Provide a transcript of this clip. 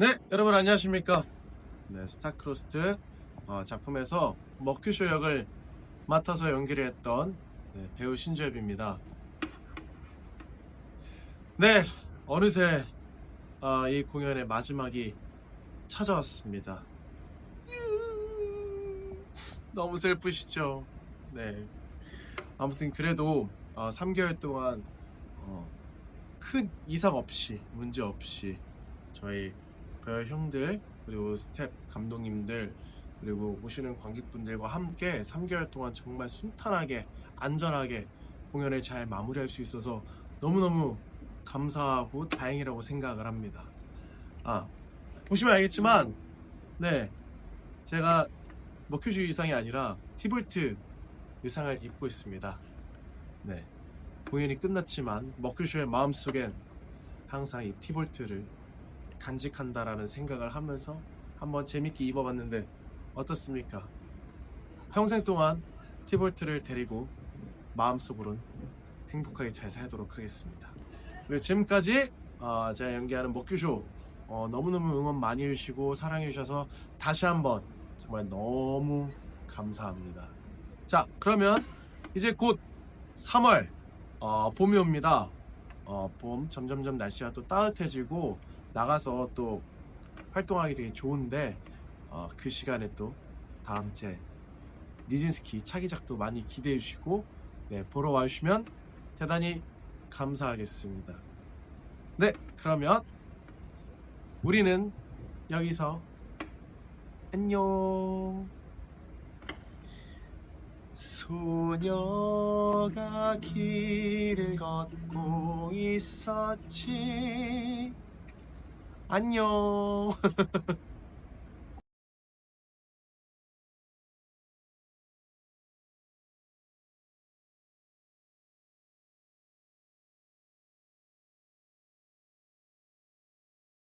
네, 여러분 안녕하십니까? 네, 스타크로스트 어, 작품에서 머큐쇼 역을 맡아서 연기를 했던 네, 배우 신주엽입니다. 네, 어느새 아, 이 공연의 마지막이 찾아왔습니다. 너무 슬프시죠? 네. 아무튼 그래도 어, 3개월 동안 어, 큰 이상 없이 문제 없이 저희 배우 형들 그리고 스텝 감독님들 그리고 오시는 관객분들과 함께 3개월 동안 정말 순탄하게 안전하게 공연을 잘 마무리할 수 있어서 너무너무 감사하고 다행이라고 생각을 합니다. 아 보시면 알겠지만 네 제가 머큐즈 의상이 아니라 티볼트 의상을 입고 있습니다. 네 공연이 끝났지만 머큐쇼의 마음속엔 항상 이 티볼트를 간직한다라는 생각을 하면서 한번 재밌게 입어봤는데 어떻습니까? 평생 동안 티볼트를 데리고 마음속으론 행복하게 잘 살도록 하겠습니다. 그리고 지금까지 어, 제가 연기하는 먹규쇼 어, 너무너무 응원 많이 해주시고 사랑해주셔서 다시 한번 정말 너무 감사합니다. 자 그러면 이제 곧 3월 어, 봄이 옵니다. 어, 봄 점점점 날씨가 또 따뜻해지고 나가서 또 활동하기 되게 좋은데 어, 그 시간에 또 다음 제 니진스키 차기작도 많이 기대해 주시고 네, 보러 와주시면 대단히 감사하겠습니다. 네, 그러면 우리는 여기서 안녕. 소녀가 길을 걷고 있었지. 안녕.